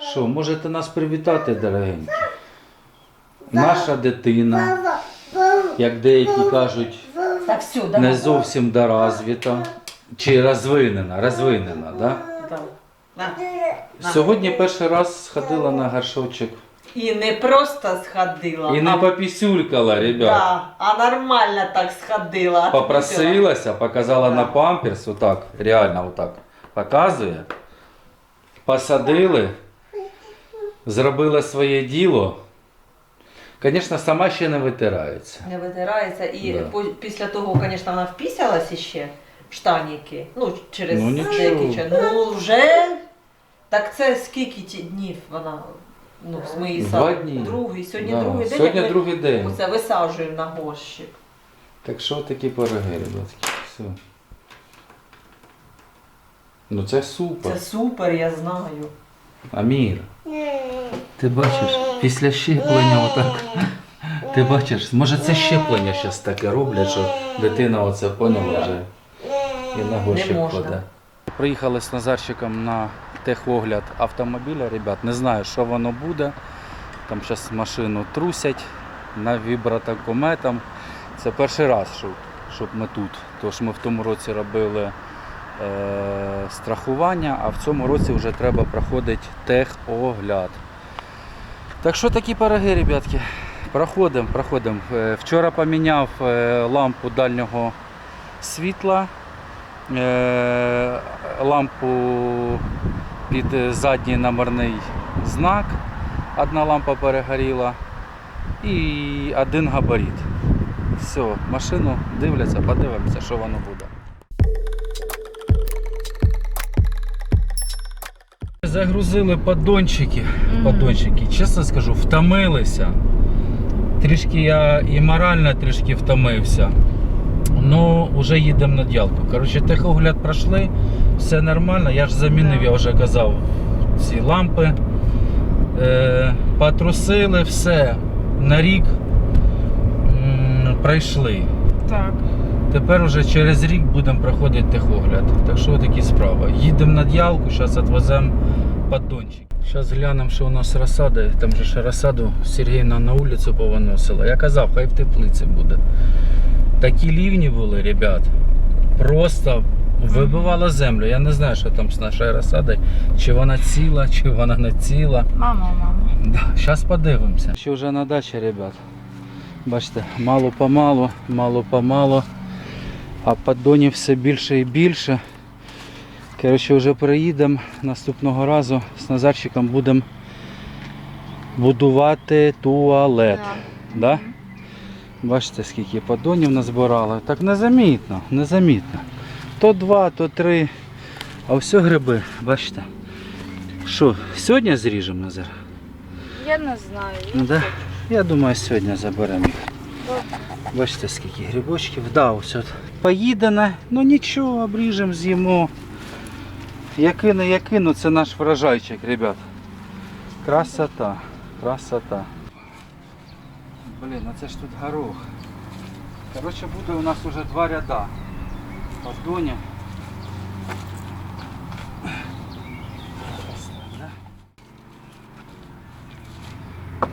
Що, можете нас привітати, дорогенькі? Наша дитина, як деякі кажуть, Так, все, давай. не зовсім доразвіта. Чи розвинена, розвинена, да? На. Сьогодні перший раз сходила на горшочок. І не просто сходила, І не а, попісюлькала, ребят. да, а нормально так сходила. Попросилася, показала на памперс, отак, реально отак. Показує. Посадили, зробила своє діло. Звісно, сама ще не витирається. Не витирається. І Да. по- після того, звісно, вона впісялась ще в штаніки. Ну, через Ну, нічого. деякий час. Ну, вже. Так це скільки ті днів вона ну, з моєї Два дні. Другий. Сьогодні Да. другий день. Сьогодні як ми другий день. Оце висаджуємо на горщик. Так що такі пироги, ребятки. Все. Ну це супер. Це супер, я знаю. Амір. Ти бачиш, після щеплення отак. Ти бачиш, може це щеплення зараз таке роблять, що дитина оце поняла вже і на горщик можна. кладе. Приїхали з Назарчиком на техогляд автомобіля, ребят. Не знаю, що воно буде. Там зараз машину трусять на вібратокометом. Це перший раз, щоб, щоб ми тут. Тож ми в тому році робили е, страхування, а в цьому році вже треба проходити техогляд. Так що такі пироги, ребятки. Проходимо, проходимо. Е, Вчора поміняв е, лампу дальнього світла, е, лампу під задній номерний знак. Одна лампа перегоріла і один габарит. Все, машину дивляться, подивимося, що воно буде. Загрузили поддончики. Поддончики. Чесно скажу, втомилися. Трішки я і морально трішки втомився. Ну, вже їдемо на ділку. Коротше, техогляд пройшли, все нормально. Я ж замінив, я вже казав, ці лампи. Е, потрусили все. На рік м, пройшли. Так. Тепер уже через рік будемо проходити техогляд. Так що такі справи. Їдемо на діалку, зараз відвеземо поддончик. Зараз глянемо, що у нас розсада. Там же ще розсаду Сергійна на вулицю повиносила. Я казав, хай в теплиці буде. Такі лівні були, ребят. Просто вибивала землю. Я не знаю, що там з нашою розсадою. Чи вона ціла, чи вона не ціла. Мама, мама. Да, зараз подивимося. Ще вже на дачі, ребят. Бачите, мало помалу, мало помалу. А поддонів все більше і більше. Коротше, вже приїдемо наступного разу з Назарчиком будемо будувати туалет. Да. Бачите, скільки поддонів назбирали. Так незамітно, незамітно. То два, то три. А все гриби, бачите. Що, сьогодні зріжемо Назар? Я не знаю. Ну, да? Я думаю, сьогодні заберемо їх. Бачите, скільки грибочків. Да, ось от поїдене, ну нічого, обріжемо, з'їмо. Яки не яки, ну це наш врожайчик, ребят. Красота, красота. Блін, а це ж тут горох. Коротше, буде у нас уже два ряда. Поддонів.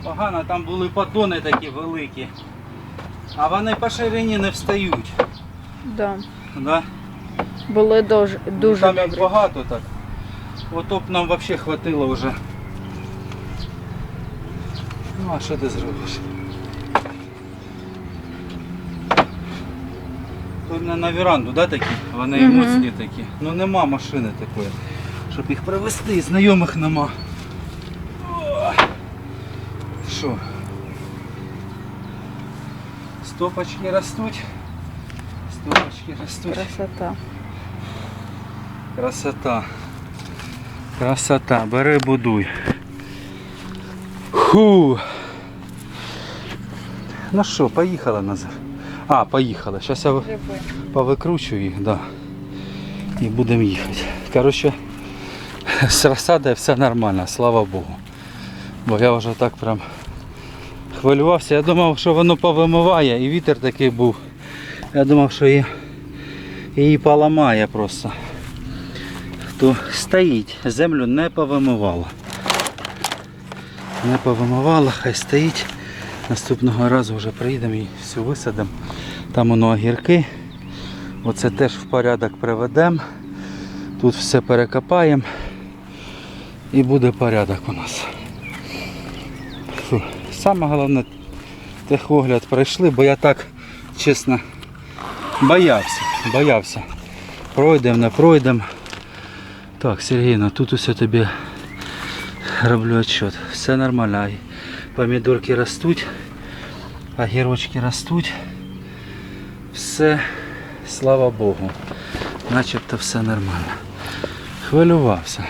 Погано, там були поддони такі великі. А вони по ширині не встають. Да. Да? Були дуже, дуже там добрі. багато так. Ото б нам взагалі хватило вже. Ну а що ти зробиш? Тут на, на веранду, да, такі? Вони Мгм. моцні такі. Ну нема машини такої, щоб їх привезти, знайомих нема. Що? Стопочки ростуть. Стопочки ростуть. Красота. Красота. Красота. Бери будуй. Ху. Ну що, поїхали Назар. А, поїхали. Зараз я повикручую їх, да. І будемо їхати. Коротше, з розсадою все нормально, слава Богу. Бо я вже так прям хвилювався. Я думав, що воно повимиває і вітер такий був. Я думав, що її, її поламає просто. То стоїть, землю не повимивало. Не повимивала, хай стоїть. Наступного разу вже приїдемо і все висадимо. Там воно огірки. Оце теж в порядок приведемо. Тут все перекопаємо. І буде порядок у нас. Фу. Саме головне техогляд пройшли, бо я так, чесно, боявся. Боявся. Пройдемо, не пройдемо. Так, Сергійна, тут усе тобі роблю отчет. Все нормально. Помідорки ростуть, огірочки ростуть. Все, слава Богу. Начебто все нормально. Хвилювався.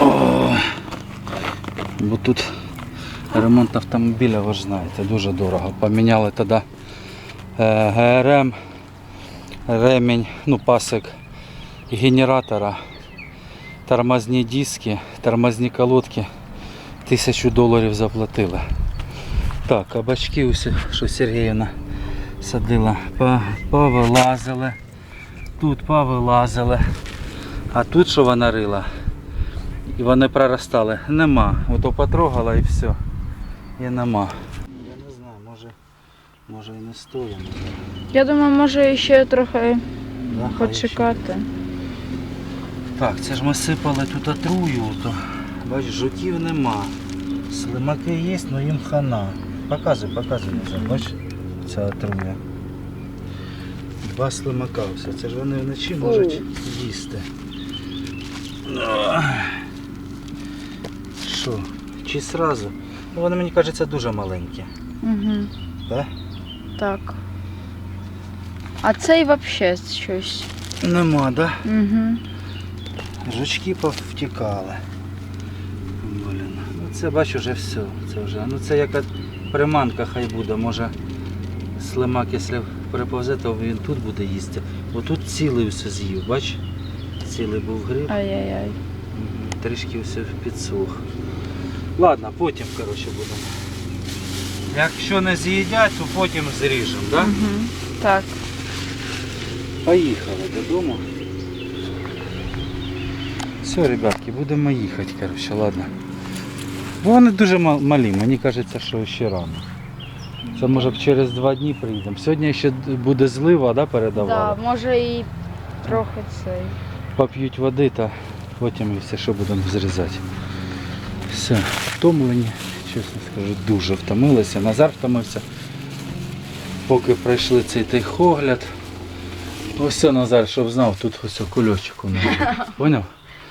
О, бо тут ремонт автомобіля, ви ж знаєте, дуже дорого. Поміняли тоді е, ГРМ, ремінь, ну пасик генератора, тормозні диски, тормозні колодки. Тисячу доларів заплатили. Так, кабачки усі, що Сергіївна садила, повилазили. Тут повилазили. А тут що вона рила? І вони проростали. Нема. Ото потрогала і все. І нема. Я не знаю, може, може і не стоїть. Я думаю, може ще трохи Да, почекати. Так, це ж ми сипали тут отрую, то бач, жуків нема. Слимаки є, але їм хана. Показуй, показуй назад, бач, ця отруя. Два слимака все. Це ж вони вночі можуть їсти. Що? Чи сразу? Ну вони мені кажеться дуже маленькі. Угу. Да? Так. А цей взагалі щось. Нема, да? Угу. Жучки повтікали. Блін. Ну це бачу вже все. Це вже. Ну це яка приманка хай буде. Може слимак, якщо приповзе, то він тут буде їсти. Бо тут цілий все з'їв, бач? Цілий був гриб. Ай-яй-яй. Трішки все підсох. Ладно, потім коротше будемо. Якщо не з'їдять, то потім зріжемо, так? Да? Угу. Так. Поїхали додому. Все, ребятки, будемо їхати, коротше, ладно. Бо вони дуже ма- малі, мені кажеться, що ще рано. Це може через два дні приїдемо. Сьогодні ще буде злива, да, Да, може і трохи цей. Поп'ють води та потім і все, що будемо зрізати. Все, втомлені, чесно скажу, дуже втомилися. Назар втомився. Поки пройшли цей техогляд. Ось все, Назар, щоб знав, тут ось кульочок у нас. Поняв?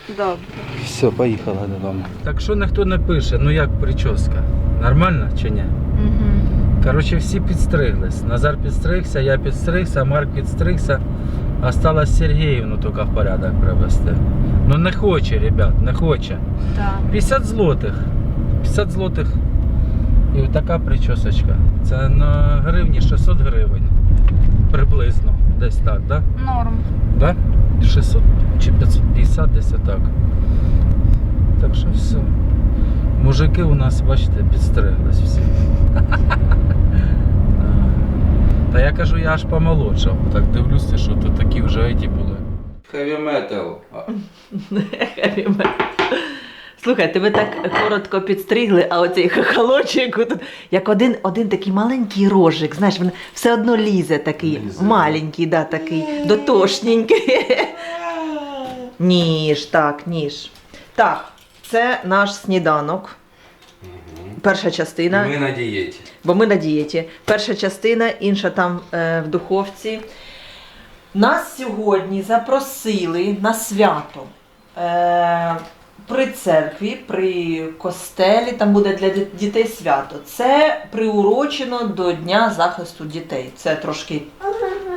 Добре. Все, поїхала додому. Так що ніхто не пише, ну як прическа? Нормально чи ні? Угу. Коротше, всі підстриглись. Назар підстригся, я підстригся, Марк підстригся. Осталось Сергіївну тільки в порядок привести. Ну не хоче, ребят, не хоче. Так. 50 злотих. 50 злотих. І така причосочка. Це на гривні 600 гривень. Приблизно. Десь так, да? Норм. Да? 600 чи 550 десь отак. Так що все. Мужики у нас, бачите, підстриглись всі. Та я кажу, я аж помолодшав. Так дивлюся, що тут такі вже еті були. Heavy metal. Heavy metal. Слухай, тебе так коротко підстригли, а оцей хохолочок, тут, як один, один такий маленький рожик, знаєш, він все одно лізе такий, Лізе. маленький, да, такий, дотошненький. Ніж, так, ніж. Так, це наш сніданок. Перша частина. Ми на дієті. бо ми на дієті. Перша частина, інша там е, в духовці. Нас сьогодні запросили на свято е, при церкві, при костелі, там буде для дітей свято. Це приурочено до Дня захисту дітей. Це трошки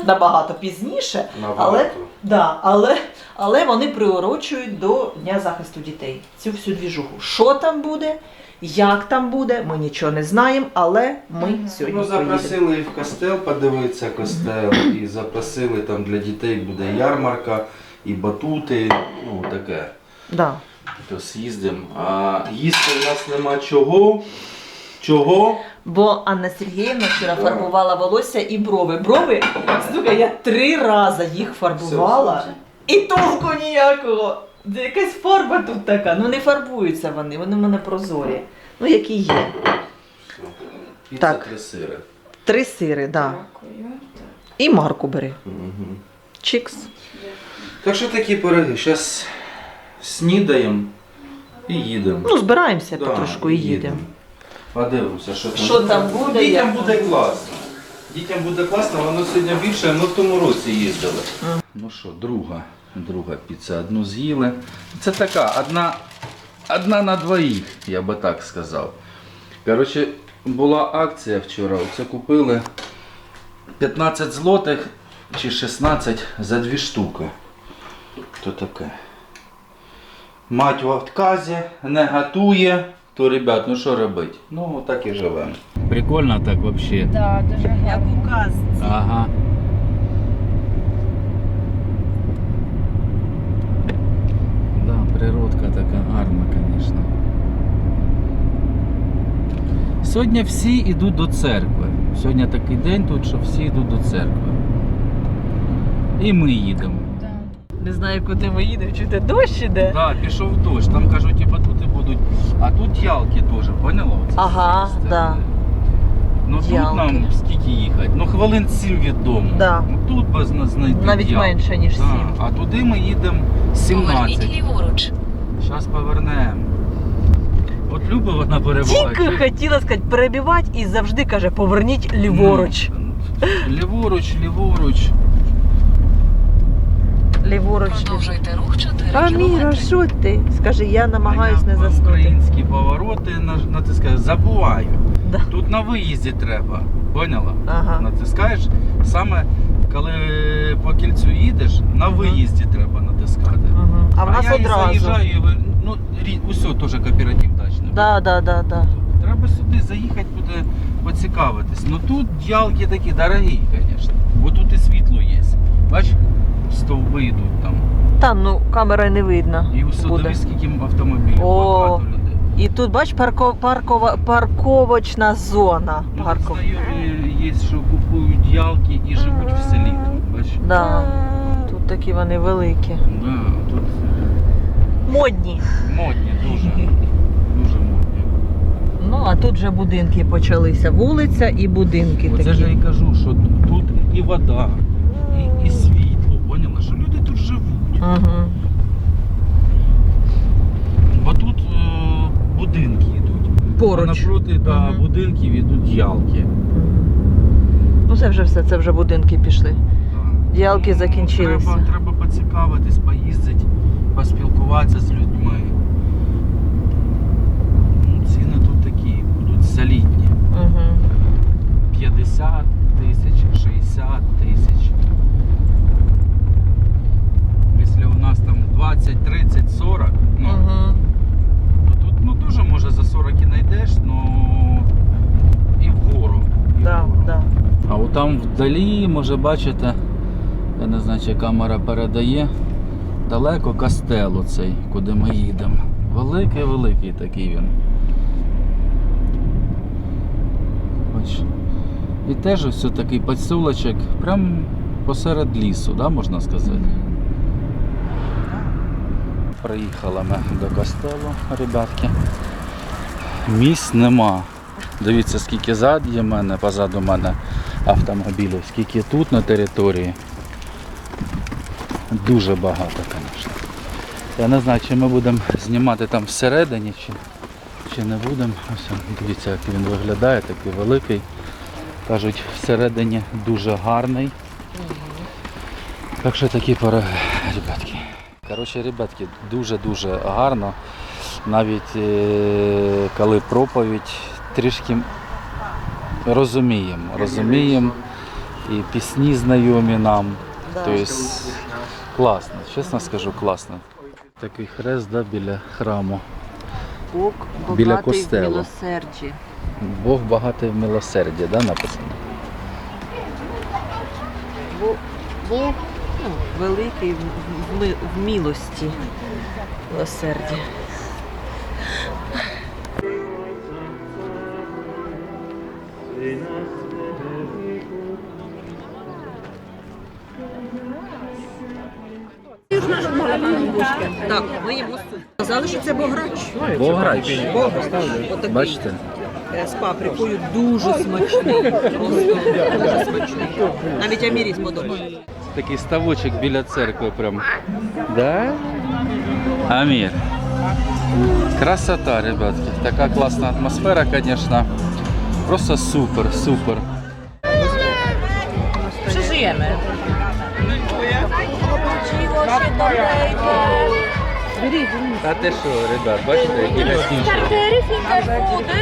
набагато пізніше, але, да, але, але вони приурочують до Дня захисту дітей. Цю всю двіжуху. Що там буде? Як там буде, ми нічого не знаємо, але ми сьогодні Ну, поїдемо. запросили і в костел подивитися костел, і запросили там для дітей буде ярмарка, і батути, ну таке. Да. То з'їздимо. А їсти в нас нема чого. Чого? Бо Анна Сергіївна вчора фарбувала волосся і брови. Брови, слухай, я три рази їх фарбувала. І толку ніякого. Якась фарба тут така. Ну не фарбуються вони, вони в мене прозорі. Ну, які є. Піца Так. три сири. Три сири, так. Да. Дякую. І марку бери. Угу. Чікс. Так що такі пироги? Зараз снідаємо і їдемо. Ну, збираємося Да, потрошку і їдемо. Подивимося, що там. Що там буде, Дітям як буде класно. Дітям буде класно, воно сьогодні більше, ми в тому році їздили. Ну що, друга, друга піца. Одну з'їли. Це така, одна, одна на двоїх, я би так сказав. Коротше, була акція вчора, оце купили 15 злотих чи 16 за дві штуки. То таке. Мать в отказі, не готує. То, ребят, ну що робити? Ну, так і живемо. Прикольно так взагалі. Да, дуже гарно. указ. Ага. Да, природка така гарна, звісно. Сьогодні всі йдуть до церкви. Сьогодні такий день тут, що всі йдуть до церкви. І ми їдемо. Не знаю, куди ми їдемо. Чути, дощ іде? Так, да, пішов дощ. Там кажуть, типа тут і будуть. А тут ялки теж, поняла? Оце Ага, цієї да. Ну тут Ялки. нам скільки їхати? Ну хвилин сім від дому. Да. Ну тут без нас знайти. Навіть ялки. менше, ніж Да. сім. А туди ми їдемо 17. ліворуч. Зараз повернемо. От любить вона перебувати. Тільки хотіла сказати, перебивати і завжди каже, поверніть ліворуч. Ну, ліворуч, ліворуч. Ліворуч. Продовжуйте рух 4 Аміра, кілометри. що ти? Скажи, я намагаюсь А не я заснути. Українські повороти на- натискаю. Забуваю. Да. Тут на виїзді треба. Поняла? Ага. Натискаєш. Саме коли по кільцю їдеш, на виїзді треба натискати. Мгм. А в нас я одразу. заїжджаю, і ви- ну, усьо теж кооператив дачний. Да, да, да, да. Треба сюди заїхати, буде поцікавитись. Ну тут ділки такі дорогі, звісно. Бо тут і світло є. Бач, стовби йдуть там. Та ну камерою не видно. І усе Буде. дивись, скільки автомобілів, О. І тут, бач, парко, паркова, парковочна зона. Ну, Парков. знайомі є, що купують ялки і живуть в селі. тут, Бач? Да. Тут такі вони великі. Да, тут Модні. модні дуже. Дуже модні. Ну, а тут вже будинки почалися. Вулиця і будинки Оце такі. ж я і кажу, що тут і вода, і, і світло. Поняла, що люди тут живуть. Угу. Бо тут е, будинки йдуть. Поруч. Напроти да, Мгм. будинків йдуть ялки. Ну це вже все, це вже будинки пішли. Да. Ялки Ну, закінчилися. Треба, треба поцікавитись, поїздити, поспілкуватися з людьми. Ну, ціни тут такі будуть солідні. Угу. 50 тисяч, 60 тисяч. Якщо у нас там 20, 30, 40, ну, Угу. то тут ну, дуже може за 40 і знайдеш, ну і вгору. І Да, вгору. да. А от там вдалі, може бачите, я не знаю, чи камера передає, далеко кастел цей, куди ми їдемо. Великий-великий такий він. Бач. І теж ось такий поцілочок, прям посеред лісу, да, можна сказати. Приїхали ми до костелу, ребятки. Місць нема. Дивіться, скільки зад є мене, позаду мене автомобілів, скільки тут на території. Дуже багато, звісно. Я не знаю, чи ми будемо знімати там всередині, чи, чи не будемо. Дивіться, як він виглядає, такий великий. Кажуть, всередині дуже гарний. Так що такі пороги, ребятки. Коротше, ребятки, дуже-дуже гарно. Навіть е, коли проповідь трішки розуміємо. Розуміємо і пісні знайомі нам. Тобто класно, чесно скажу, класно. Такий хрест да, біля храму. Бог Біля багатий в костелу. милосерді. Бог багатий в милосерді, да, написано? Бо- Бог ну, великий в, в, в милості. Милосерді. Так, ми їмо суп. Казали, що це бограч. Бограч. Отакий. Бачите? Е, З паприкою дуже смачний. Просто дуже смачний. Навіть Амірі сподобається. Такий ставочок біля церкви прям. Да? Амір. Красота, ребятки. Така класна атмосфера, звісно. Просто супер, супер. Przeżyjemy. А ти що, ребят, бачите, які гостинці? Startery fingerfoody,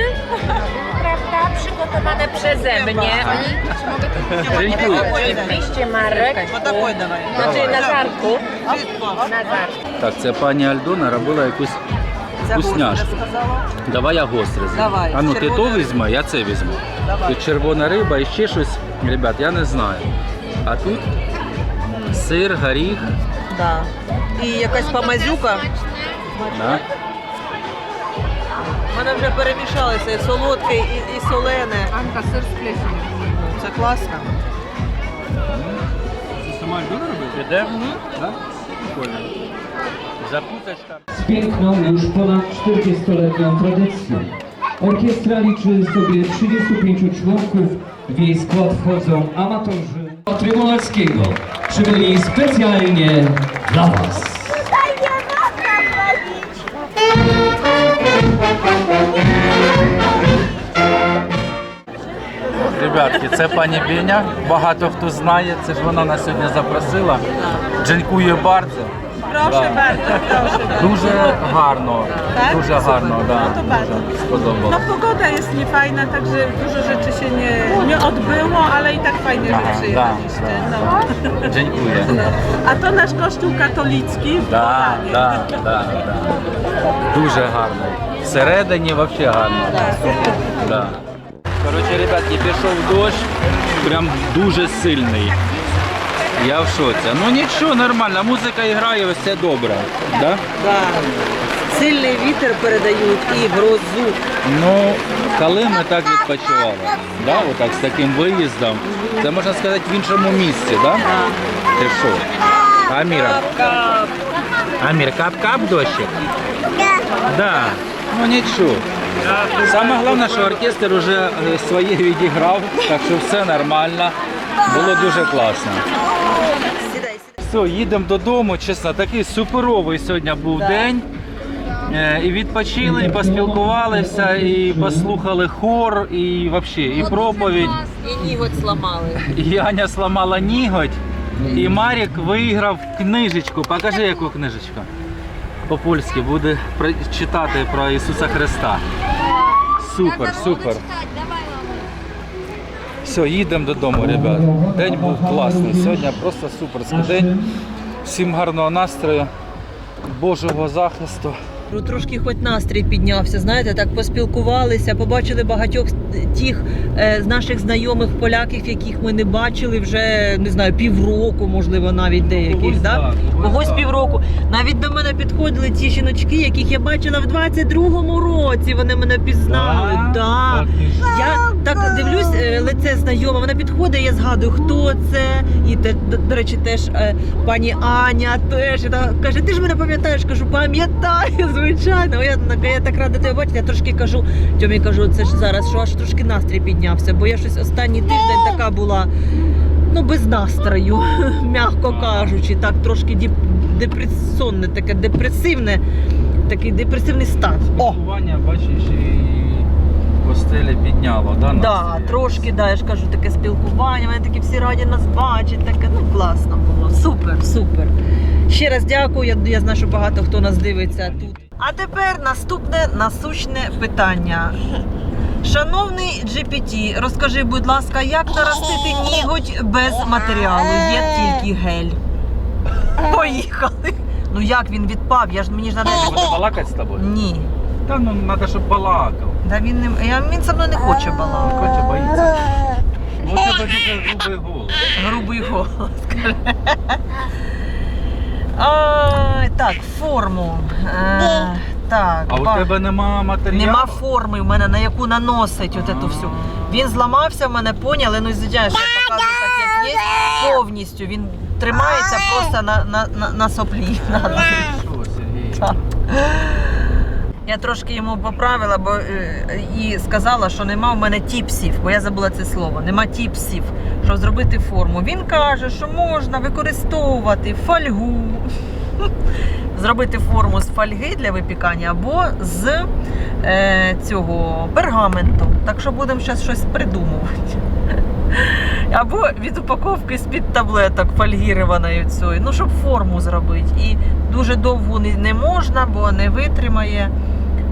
prawda, przygotowane przeze mnie. Dziękuję. Oczywiście Marek, Отакой давай. znaczy Nazarku. Nazarku. Так, це пані Альдона робила якусь Це Вкусняшки. Давай я гостре з'їм. Давай, А ну ти то візьми, я це візьму. Давай. Тут червона риба і ще щось, ребят, я не знаю. А тут сир, горіх. Да. І якась памазюка. Да? У мене вже перемішалися і солодке, і, і солене. Анка, сир з плесенью. Це класно. Це сама Альдона робить? Піде? Да? Прикольно. Запуточка. z piękną już ponad 40-letnią tradycją. Orkiestra liczy sobie 35 członków, w jej skład wchodzą amatorzy Trybunalskiego. Przybyli specjalnie dla Was. Ребятки, це пані Беня. Багато хто знає. Це ж вона нас сьогодні запросила. Dziękuję bardzo. Proszę bardzo, proszę. Дуже гарно. Tak? Дуже гарно, да. No to bardzo. Дуже Сподобалось. No pogoda jest niefajna, także dużo rzeczy się nie, nie odbyło, ale i tak fajnie, Aha, że przyjechaliście. No. Dziękuję. A to nasz kościół katolicki w Да, Polanie. да, да, да. Дуже гарно. Всередині взагалі гарно. Да. Коротше, ребятки, пішов дощ, прям дуже сильний. Я в шоці. Ну нічого, нормально, музика грає, все добре. Да? Да. Сильний вітер передають і грозу. Ну, коли ми так відпочивали, да? Отак, з таким виїздом, це можна сказати в іншому місці, да? Ти що? Аміра. Амір, кап-кап дощик? Да. Ну нічого. Саме головне, що оркестр вже е, своє відіграв, так що все нормально. Було дуже класно. Все, їдемо додому. Чесно, такий суперовий сьогодні був день. Е, І відпочили, і поспілкувалися, і послухали хор, і взагалі, і проповідь. І ніготь зламали. І Аня сломала ніготь, і Марік виграв книжечку. Покажи, яку книжечку. По-польськи буде читати про Ісуса Христа. Супер, супер. Все, їдемо додому, ребят. День був класний. Сьогодні просто суперський день. Всім гарного настрою, Божого захисту. Ну, Трошки хоч настрій піднявся, знаєте, так поспілкувалися, побачили багатьох тих е, з наших знайомих поляків, яких ми не бачили вже не знаю, півроку, можливо, навіть деяких. Да? Когось півроку. Навіть до мене підходили ті жіночки, яких я бачила в 22-му році. Вони мене пізнали. Да. Я так дивлюсь, е, лице знайоме. Вона підходить, я згадую, хто це. І те, до, до речі, теж е, пані Аня теж І каже, ти ж мене пам'ятаєш? Кажу, пам'ятаю, звичайно. Я, я так рада тебе бачити. Я трошки кажу, Тьомі кажу, це ж зараз, що аж трошки настрій піднявся, бо я щось останній тиждень така була. Ну, без настрою, м'яко кажучи, так трошки діп... депресонне, таке депресивне, такий депресивний стан. О! Бачиш, і постелі підняло, да? Да, настрій? трошки, да, я ж кажу, таке спілкування, вони такі всі раді нас бачать, таке, ну класно було. Супер, супер. Ще раз дякую, я, я знаю, що багато хто нас дивиться тут. А тепер наступне насущне питання. Шановний GPT, розкажи, будь ласка, як наростити ніготь без матеріалу? Є тільки гель. Поїхали. Ну як він відпав? Я ж мені ж надо. Буде балакати з тобою? Ні. Та ну треба, щоб балакав. Да він не я, він со мною не хоче балакати. Хоче боїться. Ну, тебе дуже грубий голос. Грубий голос. Ай, так, форму. Е, так, А у ба- тебе нема матеріалу? нема форми в мене, на яку наносить от эту всю. Він зламався в мене, поняли, ну звичайно, що я показую так, як є, повністю. Він тримається просто на, на, на, на соплі. На, на. Да. Я трошки йому поправила бо, е, і сказала, що нема в мене тіпсів, бо я забула це слово. Нема тіпсів, щоб зробити форму. Він каже, що можна використовувати фольгу, зробити форму з фольги для випікання або з е, цього пергаменту. Так що будемо зараз щось придумувати. Або від упаковки з-під таблеток фольгірованої цієї, ну щоб форму зробити. І дуже довго не, не можна, бо не витримає.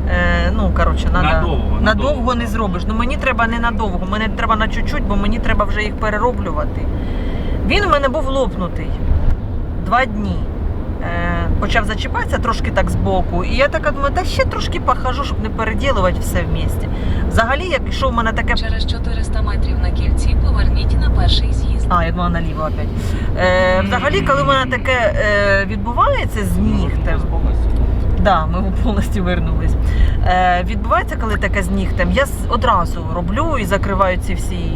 Е, ну, коротше, надо, Надовго, надовго надовго. не зробиш. Ну мені треба не надовго, мені треба на чуть-чуть, бо мені треба вже їх перероблювати. Він у мене був лопнутий два дні. Е, почав зачіпатися трошки так збоку. І я така думаю, та ще трошки похожу, щоб не переділувати все в місті. Взагалі, якщо в мене таке Через 400 метрів на кільці поверніть на перший з'їзд. А, я думала наліво опять. Е, взагалі, коли в мене таке е, відбувається з нігтем, да, ми повністю вернулись. Е, відбувається, коли таке з нігтем, я одразу роблю і закриваю ці всі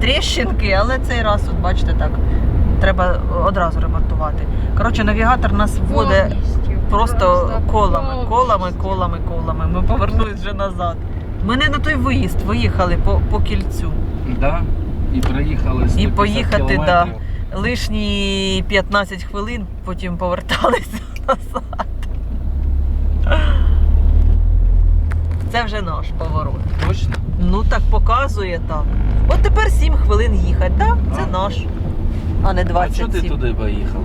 тріщинки, але цей раз, от бачите, так, треба одразу ремонтувати. Коротше, навігатор нас вводить просто колами, колами, колами, колами. Ми повернулись вже назад. Ми не на той виїзд виїхали по, по кільцю. Да? І проїхали 150 І поїхати, да. лишні 15 хвилин, потім поверталися назад. Це вже наш поворот. Точно? Ну так показує так. От тепер 7 хвилин їхати, так? Це А. наш. А не А що ти туди поїхала?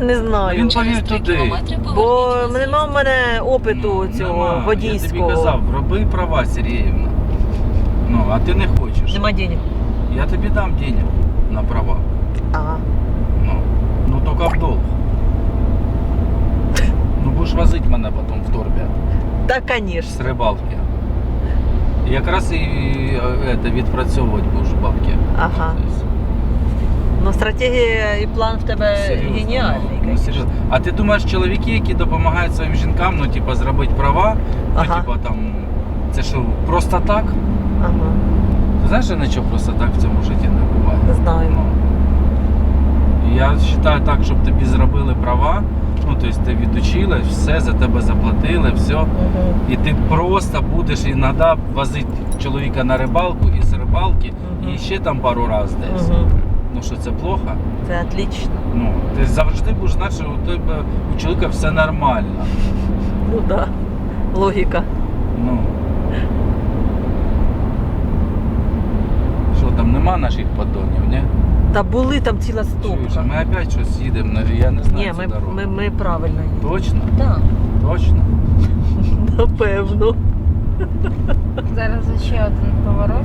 Не знаю. Він Через повів туди. Бо нема в мене опиту Ну, цього нема. Я тобі казав, роби права, Сергіївна. Ну, а ти не хочеш. Нема денег. Я тобі дам денег на права. Ага. Ну, ну тільки в долг. Ну будеш возити мене потім в торбі Та, з звісно. рибалки. І якраз і е, це, відпрацьовувати будеш бабки. Ага. Тобто, Ну, стратегія і план в тебе серйозно, геніальний. ну, ну, конечно. серйозно. А ти думаєш, чоловіки, які допомагають своїм жінкам, ну, типа, зробити права, ну, Ага. типа там, це що, просто так? Ага. Ти знаєш, що нічого просто так в цьому житті не буває. Знаю. Ну, я вважаю так, щоб тобі зробили права, ну, тобто ти відучилась, все за тебе заплатили, все. Угу. І ти просто будеш іноді возити чоловіка на рибалку і з рибалки, Мгм. і ще там пару разів десь. Угу. Ну що це плохо? Це отлично. Ну, ти завжди будеш знати, що у тебе у чоловіка все нормально. Ну да. Логіка. Ну. Що там нема наших поддонів, ні? Та були там ціла Чуєш, стопка. ми опять щось їдемо, на- я не знаю Ні, цю ми, дорогу. ми, ми правильно їдемо. Точно? Так, Точно. напевно. Зараз ще один поворот.